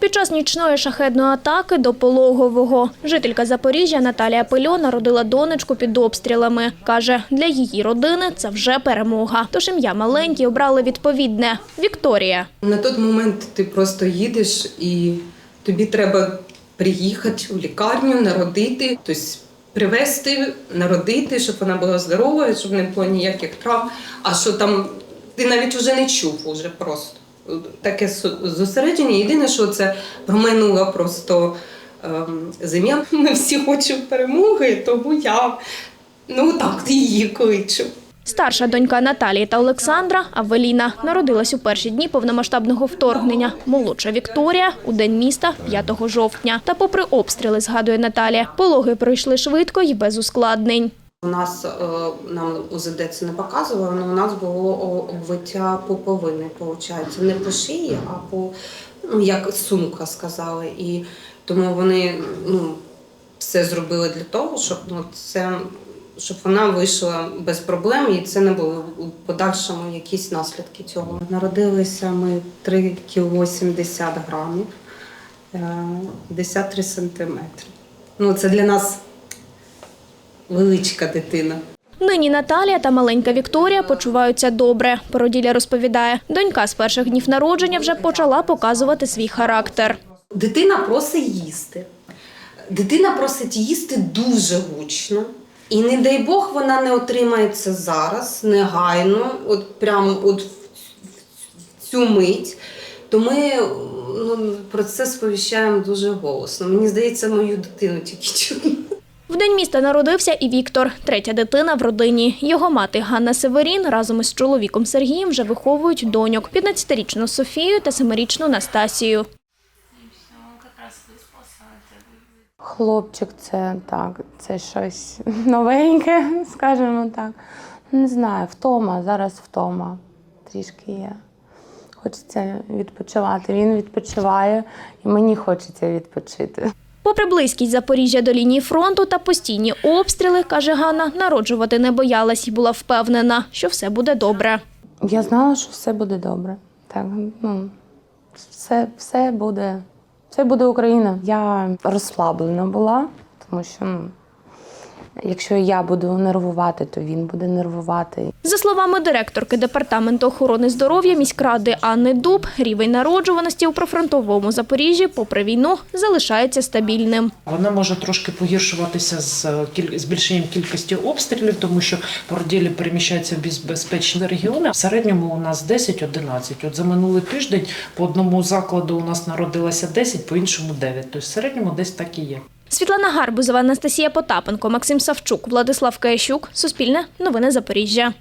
Під час нічної шахедної атаки до пологового жителька Запоріжжя Наталія Пильо народила донечку під обстрілами. Каже, для її родини це вже перемога. Тож ім'я маленькій обрали відповідне Вікторія. На той момент ти просто їдеш і тобі треба приїхати у лікарню, народити, тобто привезти, народити, щоб вона була здорова, щоб не було ніяких травм. А що там ти навіть вже не чув уже просто. Таке зосередження. Єдине, що це проминула просто ем, зим'я. Ми всі хочемо перемоги, тому я ну так її кличу. Старша донька Наталії та Олександра Авеліна народилась у перші дні повномасштабного вторгнення. Молодша Вікторія у день міста 5 жовтня. Та попри обстріли, згадує Наталія, пологи пройшли швидко і без ускладнень. У нас е, нам УЗД це не показувало, але у нас було обвиття пуповини, виходить. Не по шиї, а по ну, як сумка сказали. І тому вони ну, все зробили для того, щоб ну, це. Щоб вона вийшла без проблем, і це не було у подальшому якісь наслідки цього. Народилися ми 3 кг 70 грамів, е, 53 сантиметри. Ну, це для нас величка дитина. Нині Наталія та маленька Вікторія почуваються добре. Породілля розповідає, донька з перших днів народження вже почала показувати свій характер. Дитина просить їсти. Дитина просить їсти дуже гучно. І не дай Бог вона не отримає це зараз, негайно, от прямо от в цю мить. То ми ну, про це сповіщаємо дуже голосно. Мені здається, мою дитину тільки чутно. День міста народився і Віктор, третя дитина в родині. Його мати Ганна Северін разом із чоловіком Сергієм вже виховують доньок – 15-річну Софію та 7-річну Настасію. Хлопчик це так, це щось новеньке, скажімо так. Не знаю, втома, зараз втома трішки є. Хочеться відпочивати. Він відпочиває, і мені хочеться відпочити. Попри близькість Запоріжжя до лінії фронту та постійні обстріли, каже Ганна, народжувати не боялась і була впевнена, що все буде добре. Я знала, що все буде добре. Так, ну, все, все буде, все буде Україна. Я розслаблена була, тому що ну, якщо я буду нервувати, то він буде нервувати. За словами директорки департаменту охорони здоров'я міськради Анни Дуб, рівень народжуваності у прифронтовому Запоріжжі, попри війну, залишається стабільним. Вона може трошки погіршуватися з кіль- збільшенням кількості обстрілів, тому що породілі переміщаються в безпечні регіони. В середньому у нас 10-11. От за минулий тиждень по одному закладу у нас народилося 10, по іншому 9. Тобто в середньому десь так і є. Світлана Гарбузова, Анастасія Потапенко, Максим Савчук, Владислав Каящук. Суспільне. Новини Запоріжжя.